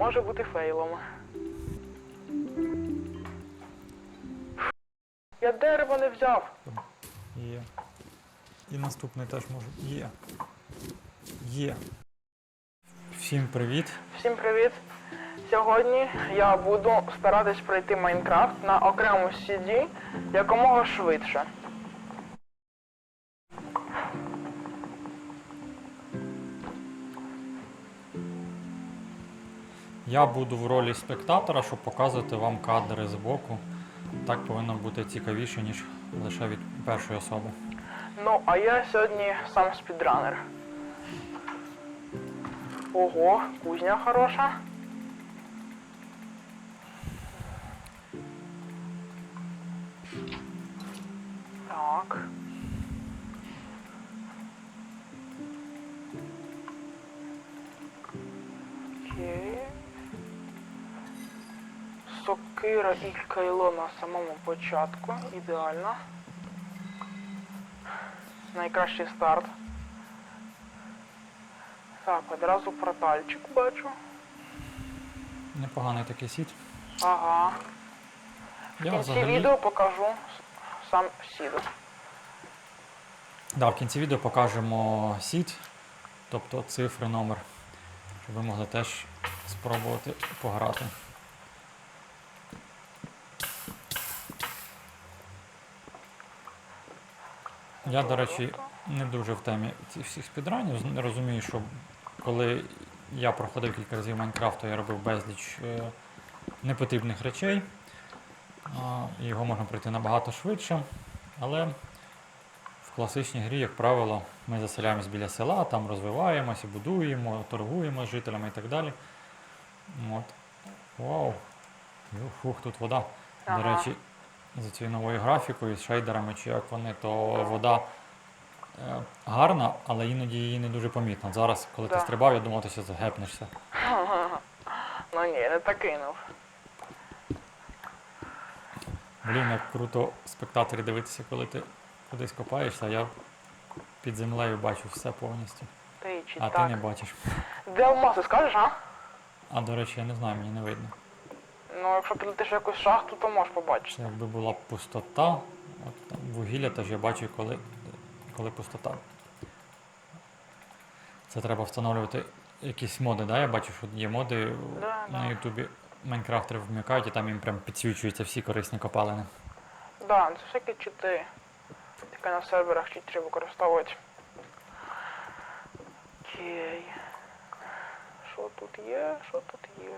може бути фейлом. Я дерево не взяв. Є. І наступний теж може. Є. Є. Всім привіт. Всім привіт! Сьогодні я буду старатись пройти Майнкрафт на окремому CD якомога швидше. Я буду в ролі спектатора, щоб показувати вам кадри з боку. Так повинно бути цікавіше, ніж лише від першої особи. Ну, а я сьогодні сам спідранер. Ого, кузня хороша. Так. Окей. Сокира і кайло на самому початку. Ідеально. Найкращий старт. Так, одразу портальчик бачу. Непоганий такий сіт. Ага. В Я кінці взагалі... відео покажу сам сіду. Да, в кінці відео покажемо сіт, тобто цифри, номер, щоб ви могли теж спробувати пограти. Я, до речі, не дуже в темі цих всіх спідранів. Не розумію, що коли я проходив кілька разів Майнкрафт, то я робив безліч е, непотрібних речей. Його можна пройти набагато швидше. Але в класичній грі, як правило, ми заселяємось біля села, там розвиваємося, будуємо, торгуємо з жителями і так далі. От. Вау! Фух, тут вода. До речі, за цією новою графікою, з шейдерами, чи як вони, то вода е, гарна, але іноді її не дуже помітно. Зараз, коли ти стрибав, я думав, ти ще загепнешся. Ну ні, не так кинув. Блін, як круто спектаторі дивитися, коли ти кудись копаєшся, а я під землею бачу все повністю. Ти чи А ти не бачиш. Де алмази, скажеш, а? А до речі, я не знаю, мені не видно. Ну, якщо ти летиш в якусь шахту, то можеш побачити. Це якби була пустота, от там вугілля теж я бачу, коли, коли пустота. Це треба встановлювати якісь моди, да? Я бачу, що є моди Да, на да. Ютубі. Майнкрафтери вмикають і там їм прям підсвічуються всі корисні копалини. Да, це всякі чити. Тільки на серверах читерів використовують. Окей. Що тут є? Що тут є?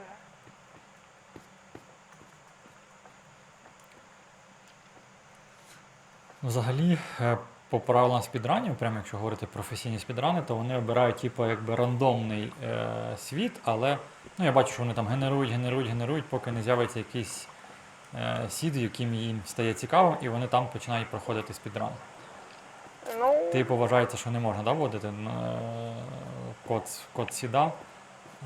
Взагалі, е, по правилам спідранів, прямо якщо говорити професійні спідрани, то вони обирають типу, якби рандомний е, світ, але ну, я бачу, що вони там генерують, генерують, генерують, поки не з'явиться якийсь е, сід, яким їм стає цікавим, і вони там починають проходити спідран. Ну, Типу вважається, що не можна да, вводити е, код, код сіда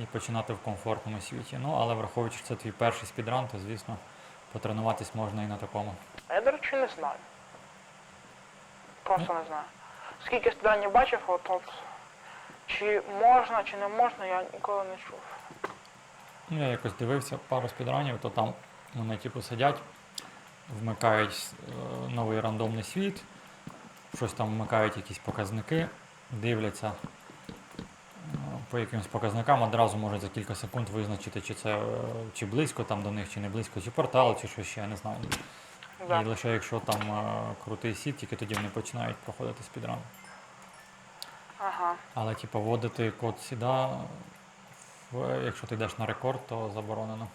і починати в комфортному світі. Ну, але враховуючи, що це твій перший спідран, то звісно потренуватись можна і на такому. я, до речі, не знаю. Просто не знаю. Скільки студентів бачив, от, от чи можна, чи не можна, я ніколи не чув. Ну, я якось дивився пару спідранів, то там вони типу сидять, вмикають е, новий рандомний світ, щось там вмикають якісь показники, дивляться е, по якимось показникам, одразу можуть за кілька секунд визначити, чи це е, чи близько там до них, чи не близько, чи портал, чи щось ще, я не знаю. Да. І лише якщо там е, крутий сіт, тільки тоді вони починають проходити спідран. Ага. Але типу вводити код сіда, в, якщо ти йдеш на рекорд, то заборонено.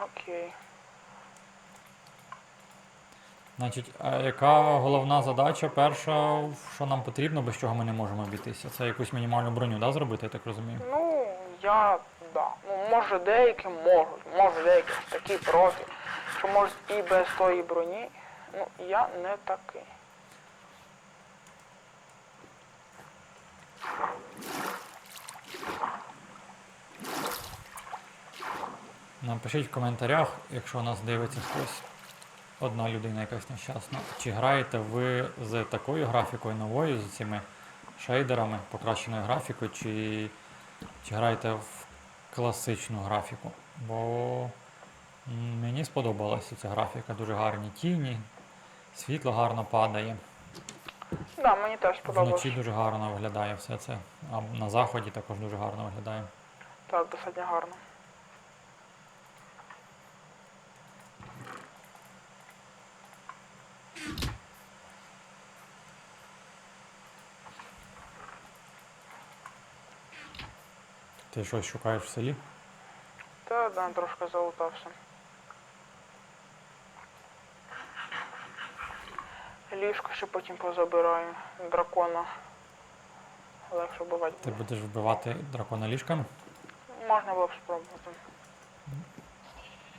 Окей. Значить, а яка головна задача перша, що нам потрібно, без чого ми не можемо обійтися? Це якусь мінімальну броню, да, зробити, я так розумію? Ну, я, да. Ну, може деякі можуть, може деякі такі профі, що можуть і без тої броні. Ну, я не такий. Напишіть в коментарях, якщо нас дивиться хтось, одна людина якась нещасна. Чи граєте ви з такою графікою новою, з цими шейдерами, покращеною графікою, чи, чи граєте в класичну графіку, бо м, мені сподобалася ця графіка. Дуже гарні тіні, світло гарно падає. Да, мені теж сподобалось. Вночі дуже гарно виглядає все це. А на заході також дуже гарно виглядає. Так, достатньо гарно. Ти щось шукаєш в селі? Та да, трошки залутався. Ліжко ще потім позабираю. Дракона. Легше бувати Ти будеш вбивати дракона ліжками? Можна було б спробувати.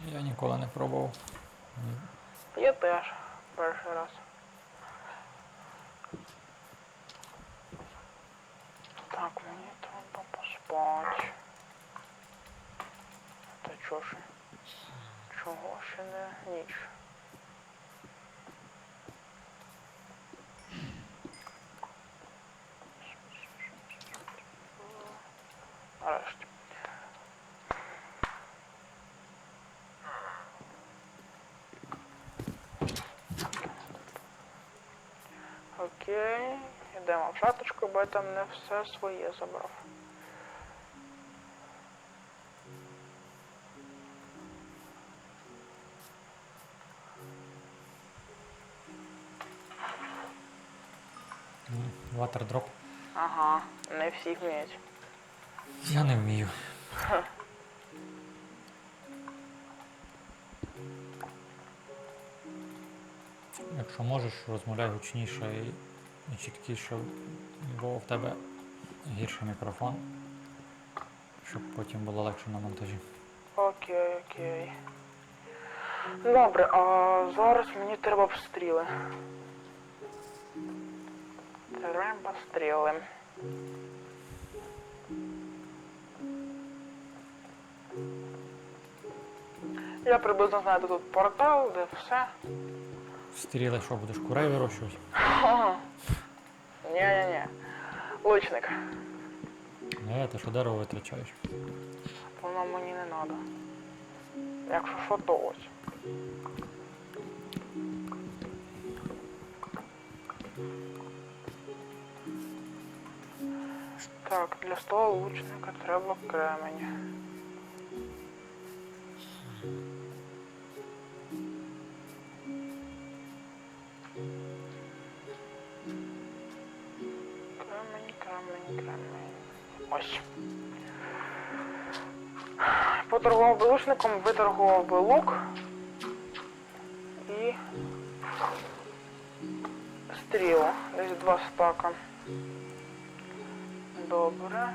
Я ніколи не пробував. Я теж перший раз. Так, мені треба поспати. Та чого ж? Чого ще не ніч? Нарешті. Окей, йдемо в шаточку, бо я там не все своє забрав. Ватердроп. Ага, не всі вміють. Я не вмію. Якщо можеш, розмовляй гучніше і, чіткіше, бо в тебе гірший мікрофон, щоб потім було легше на монтажі. Окей, окей. Добре, а зараз мені треба б стріли. Треба стріли. Я приблизно знаю, де тут портал, де все. Стріли, що будеш курей вирощувати? Ні-ні-ні. Лучник. Не, ти що дерево витрачаєш. Воно мені не треба. Якщо що, то ось. Так, для стола лучника треба. Кремень, Ось. Поторгував би лучником, виторгував би лук і стрілу. Десь два стака. Добре.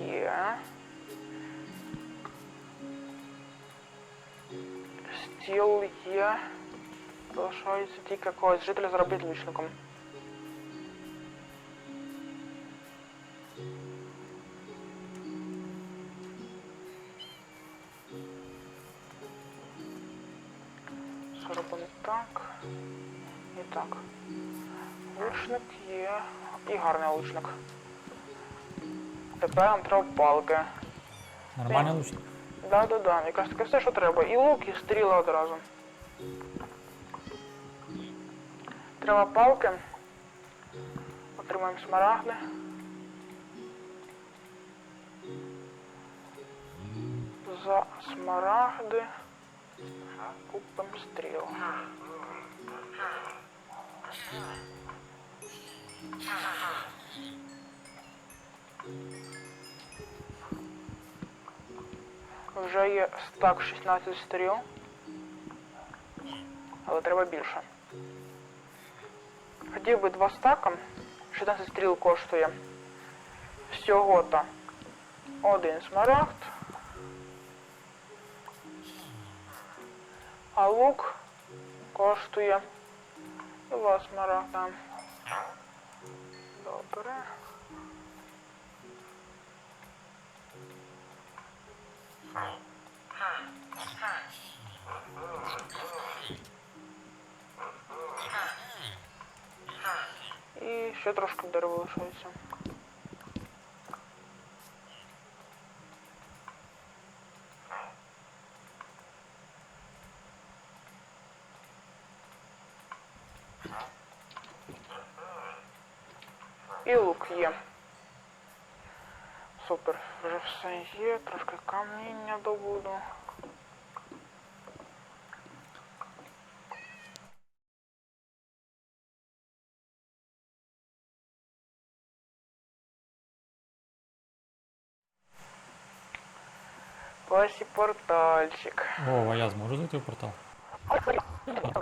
Є. Стіл є. Залишається тільки когось жителя зробити Тепер нам треба палки. Нормальний лучник? Да-да-да, якраз таке все, що треба. І лук, і стріла одразу. Треба палки. Отримаємо смарагди. За смарагди купимо стріл. Вже є стак 16 стріл. Але треба більше. Хотів би два стака. 16 стріл коштує. Всього-то один смарагд. А лук коштує два смарагда. Добре. І ще трошки дерева лишається. І лук є. Супер, вже все є, трошки каміння добуду. Ось і портальчик. О, а я зможу зайти в портал? О,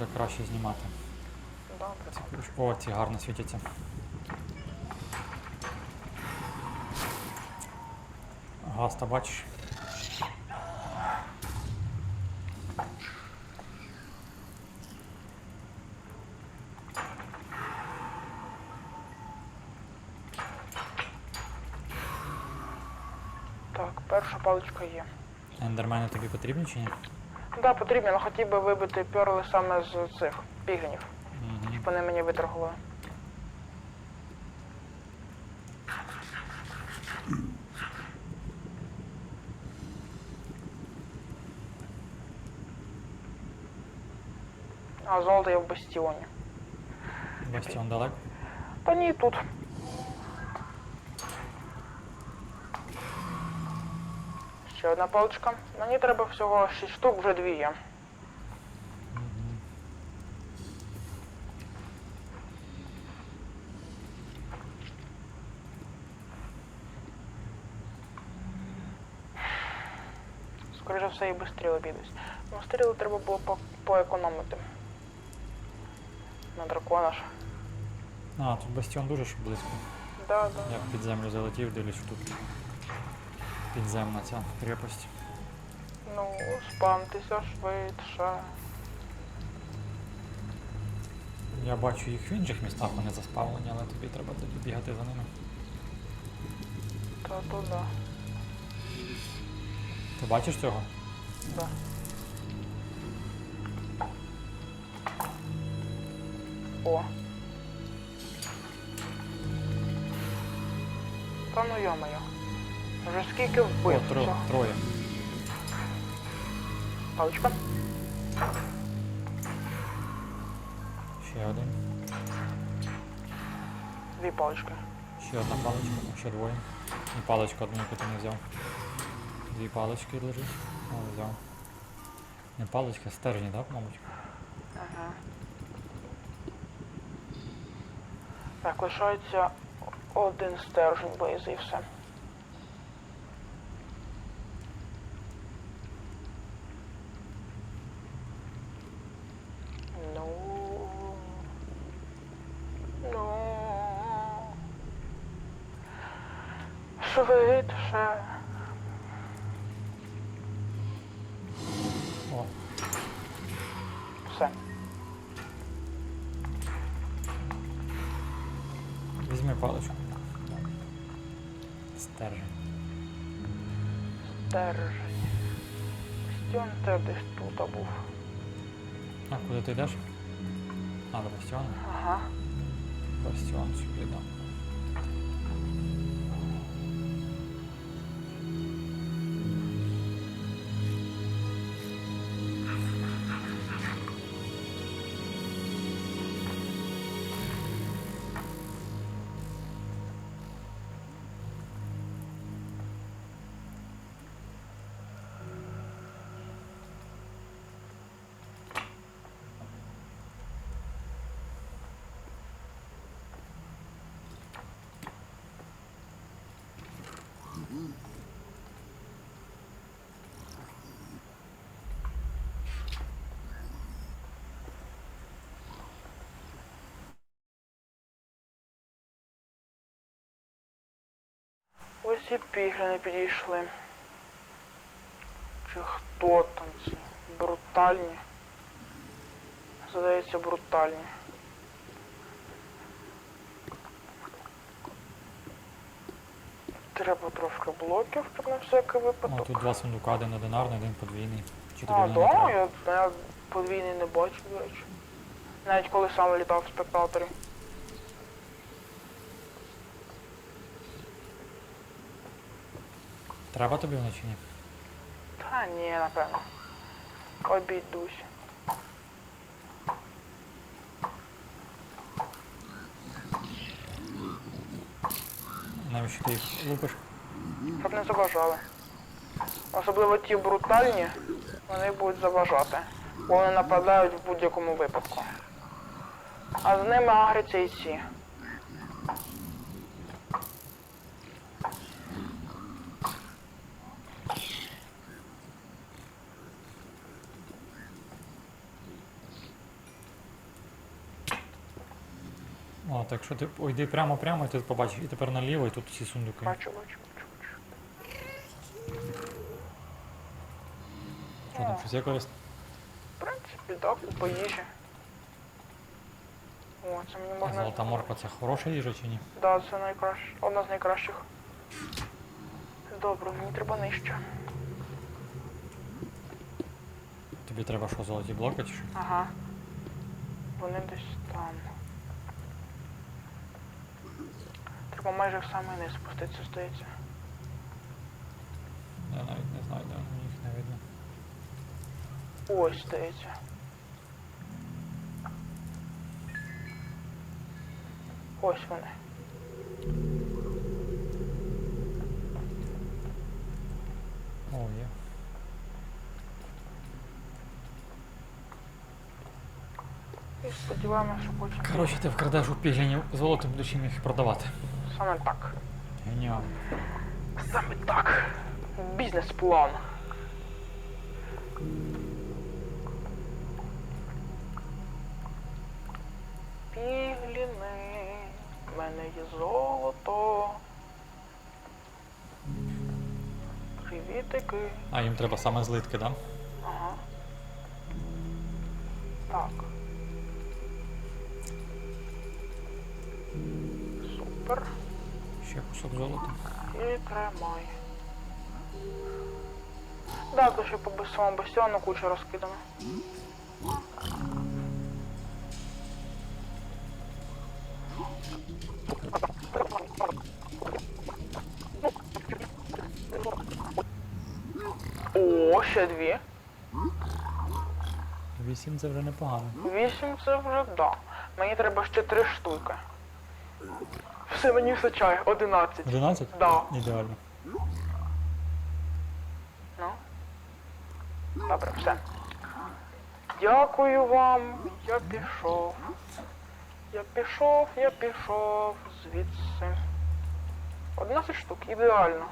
Буде краще знімати. Добре. Ці О, ці гарно світяться. Гаста, бачиш? Так, перша паличка є. Ендермени тобі потрібні чи ні? Да, потрібно, але хотів би вибити перли саме з цих піглінів. Угу. Щоб вони мені виторгували. А золото я в бастіоні. Бастіон далеко. Та ні, тут. Ще одна паличка. Мені треба всього 6 штук, вже дві є. Скоріше все і стріл обійдусь. Ну, стріли треба було по- поекономити. На дракона ж. А, тут бастіон дуже ж близько. Да, да. Я під землю залетів, дивлюсь, тут підземна ця крепость. Ну, спамтеся швидше. Я бачу їх в інших містах, вони заспавлені, але тобі треба бігати за ними. Та то да. Ти бачиш цього? да. О. Та ну йо-моє. Вже скільки О, вбив. тро, троє. Паличка. Ще один. Дві палички. Ще одна паличка, ну, ще двоє. І паличку одну, яку ти не взяв. Дві палички лежить. О, взяв. Не паличка, а стержні, так, мабуть? Ага. Так, лишається один стержень близи і все. Ну. Ну. Швидше. О, Все. візьми паличку. Стержень. Стержень. Стьон теж десь тут був. А, куди ти йдеш? А, до бастіону. Ага. Бастіон сюди, да. Ось і пігліни підійшли. Чи хто там ці? Брутальні. Здається, брутальні. Треба трошки блоків, щоб на всякий О, випадок. тут два сундука, один одинарний, один подвійний. Чи тобі А, не да, я, я подвійний не бачу, до речі. Навіть коли сам літав в спектаторі. Треба тобі вони чи ні? Та ні, напевно. Обійдусь. Навіщо ти їх лупиш? Щоб не заважали. Особливо ті брутальні, вони будуть заважати. Бо вони нападають в будь-якому випадку. А з ними агряться і ці. О, так що ти йди прямо-прямо, і ти побачиш, і тепер наліво, і тут всі сундуки. Бачу, бачу, бачу, бачу. Що там, щось є корисне? В принципі, так, купа їжі. О, це мені можна. Золота морква це хороша їжа чи ні? Да, це найкраще. Одна з найкращих. Добре, мені треба нижче. Тобі треба що, золоті блоки чи що? Ага. Вони десь там. Треба майже в самий низ спуститися, здається. Я навіть не знаю, де вони, їх не видно. Ось, здається. Ось вони. О, є. І сподіваємося, що потім. Коротше, ти вкрадеш у піглінів золото, будеш їм їх продавати. Саме так. Геніально. Саме так. Бізнес-план. Пігліни, в мене є золото. Привітики. А їм треба саме злитки, да? Ага. Так. Супер. Ще кусок золота. І тримай. Да, то ще по самому бастіону куча розкидано. О, ще дві. Вісім це вже непогано. Вісім це вже да. Мені треба ще три штуки. Все, мені вистачає. Одинадцять. 11? Да. Ідеально. Ну. Добре, все. Дякую вам. Я пішов. Я пішов, я пішов звідси. 11 штук, ідеально.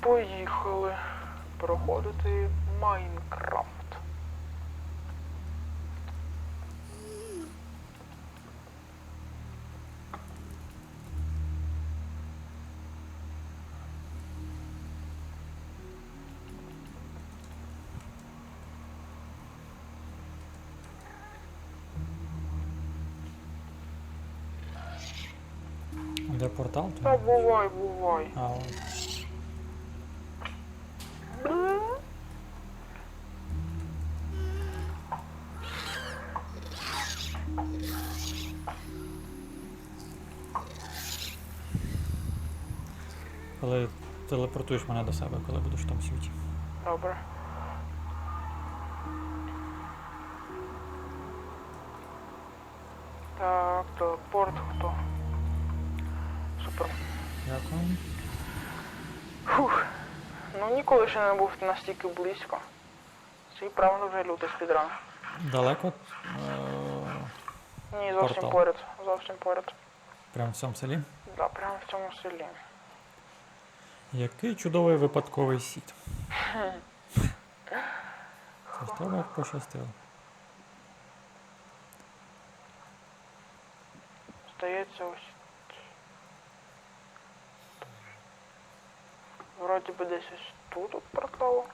Поїхали проходити Майнкрафт. Де портал? Та бувай, бувай. А. Коли телепортуєш мене до себе, коли будеш в тому світі. Добре. Ніколи ще не був настільки близько. Це і правда вже лютий спідран. Далеко? Е, Ні, зовсім Портал. поряд. Зовсім поряд. Прямо в цьому селі. Да, прямо в цьому селі. Який чудовий випадковий сіт. Це ж як пощастило. Здається, ось. Вроді би десь ось тут от портал.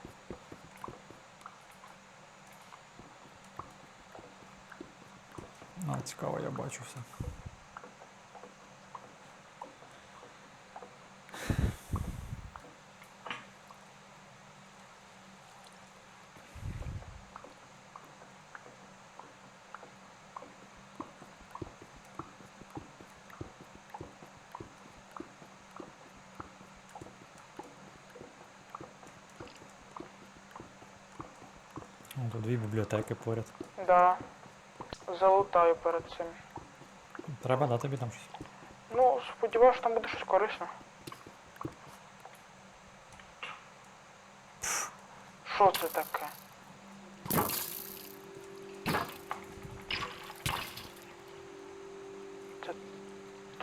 А, цікаво, я бачу все. Тут дві бібліотеки поряд. Да. Залутаю перед цим. Треба дати тобі там щось. Ну, сподіваюся, там буде щось корисне. Що це таке? Це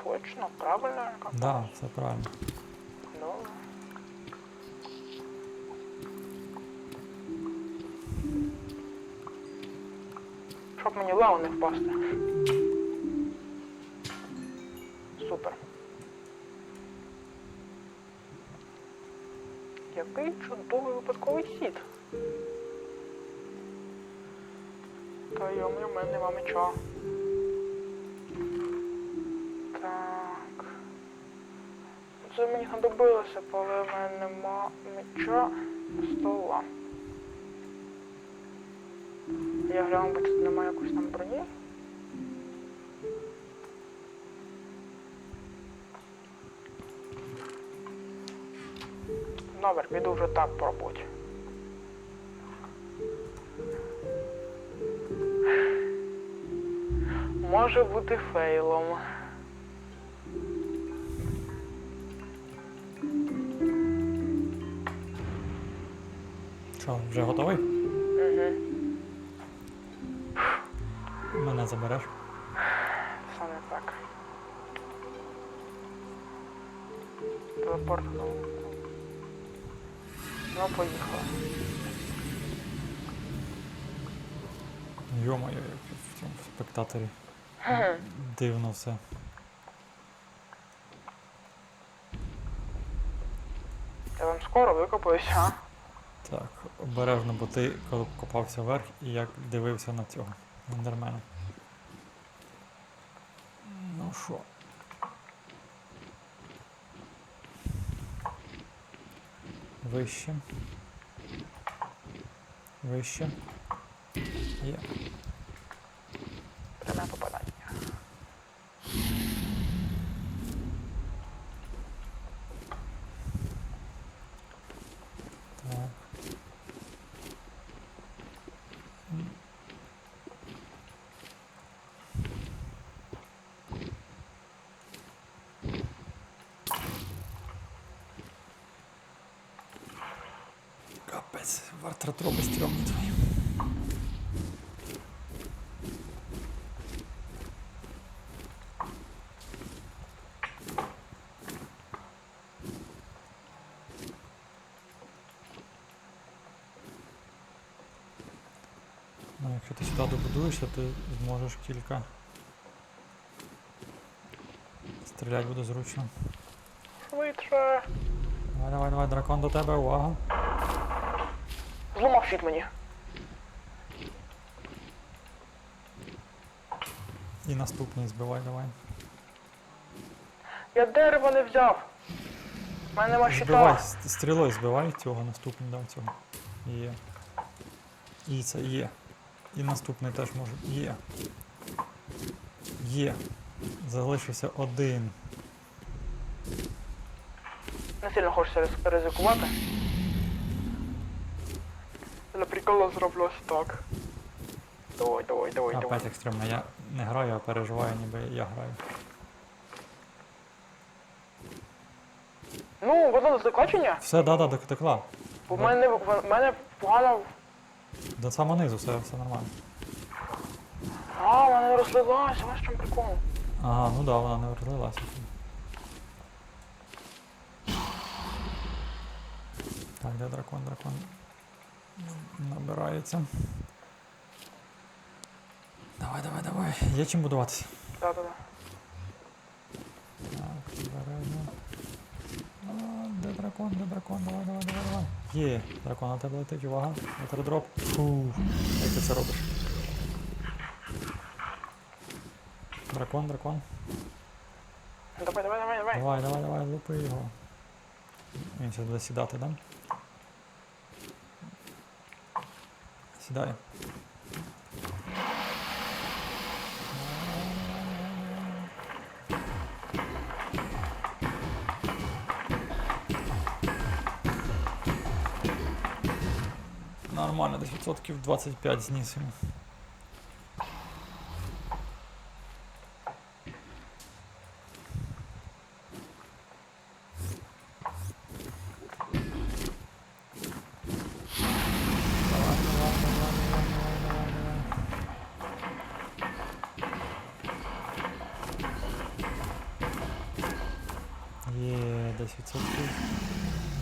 точно правильно? копаю? Да, все правильно. Мені лаву не впасти. Супер. Який чудовий випадковий хід. Та йому в мене нема меча. Так. Це мені знадобилося, але в мене нема меча стола. Я гляну, бо тут немає якоїсь там броні. Добре, піду вже так по роботі. Може бути фейлом. Що, вже готовий? Мене забереш. Саме так. Телепорт. Ну, поїхали. Йо-моє, як в цьому спектаторі. Дивно все. Я вам скоро викопаюся, а? Так, обережно, бо ти коли копався вверх і як дивився на цього ендермена. Ну що? Вище. Вище. Є. Капець, вартратроби стрьомні твої. Ну, якщо ти сюди добудуєшся, ти зможеш кілька. Стріляти буде зручно. Швидше. Давай, давай, давай, дракон до тебе, увага. Зламав щит мені. І наступний збивай, давай. Я дерево не взяв. У мене нема Збивай, щита. с- стрілою збивай цього, наступний, да, цього. Є. І це є. І наступний теж може. Є. Є. Залишився один. Не сильно хочеться ризикувати. Приколу зроблю ось так. Давай, давай, давай, давай. Опять екстремно. Я не граю, а переживаю, ніби я граю. Ну, воно до закочення. Все, да, да, дотекла. У мене, в мене погано. До самого низу, все, все нормально. А, вона не розлилася, ось в чому прикол. Ага, ну да, вона не розлилася. Так, де дракон, дракон. Набирається. Давай, давай, давай. Є чим будуватися. Да-да-да. Так, обережно. А, де дракон, де дракон? Давай, давай, давай, давай. Є, дракон на тебе летить, увага. Ватердроп. Фу, як ти це робиш? Дракон, дракон. Давай, давай, давай, давай. Давай, давай, давай, лупи його. Він зараз буде сідати, да? Сідай. Нормально. нормально, десь відсотків 25 зніс йому.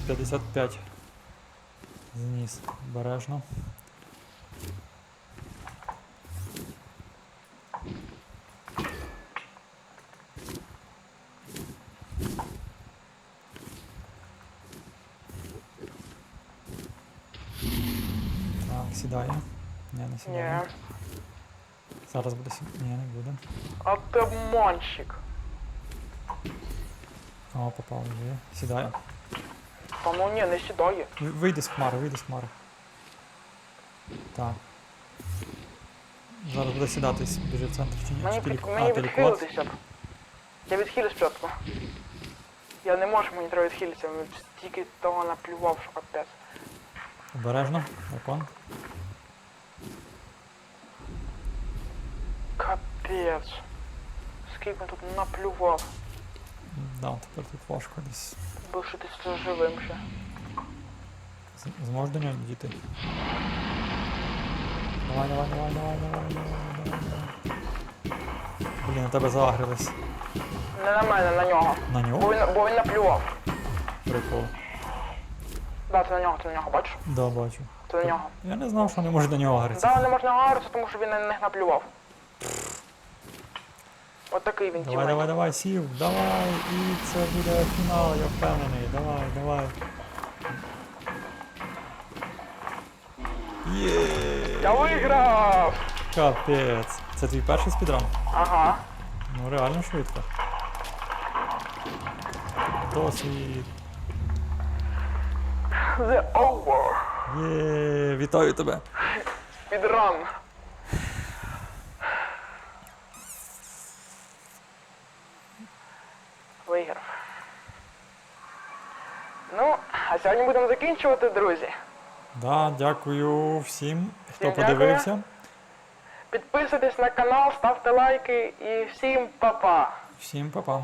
55 зніс бережно. Так, сідає. Ні, не сідає. Ні. Зараз буде сідати. Ні, не буде. А ти обманщик. О, попав є. Сідає. Та ну ні, не сідає. Ви- Вийди з хмари, вийди з хмари. Так. Зараз буде сідати, біжи в центр чи ні? Мені, Чи під, телепо- мені а, телепорт. відхилитися. б. Я відхилюсь спочатку. Я не можу, мені треба відхилитися, стільки того наплював, що капець. Обережно, дракон. Капець. Скільки він тут наплював. Да, тепер тут важко десь. Був що ти живим ще. Зможеш до нього дійти? Давай, давай, давай, давай, давай, давай, давай. Блін, на тебе заагрились. Не на мене, на нього. На Бо нього? він, бо він наплював. Прикол. Да, це на нього, це на нього, бачиш? Да, бачу. Це на нього. Я не знав, що не може до нього агритися. Да, не можна говорити, тому що він на них наплював. От такий він Давай, давай, давай, сів, давай, і це буде фінал, я впевнений. Давай, давай. Є. Я виграв! Капець. Це твій перший спідран? Ага. Ну реально швидко. Досвід. The over. Є, вітаю тебе. Підран. Виграв. Ну, а сьогодні будемо закінчувати, друзі. Да, дякую всім, хто Всім подивився. Підписуйтесь на канал, ставте лайки і всім па-па. Всім па-па.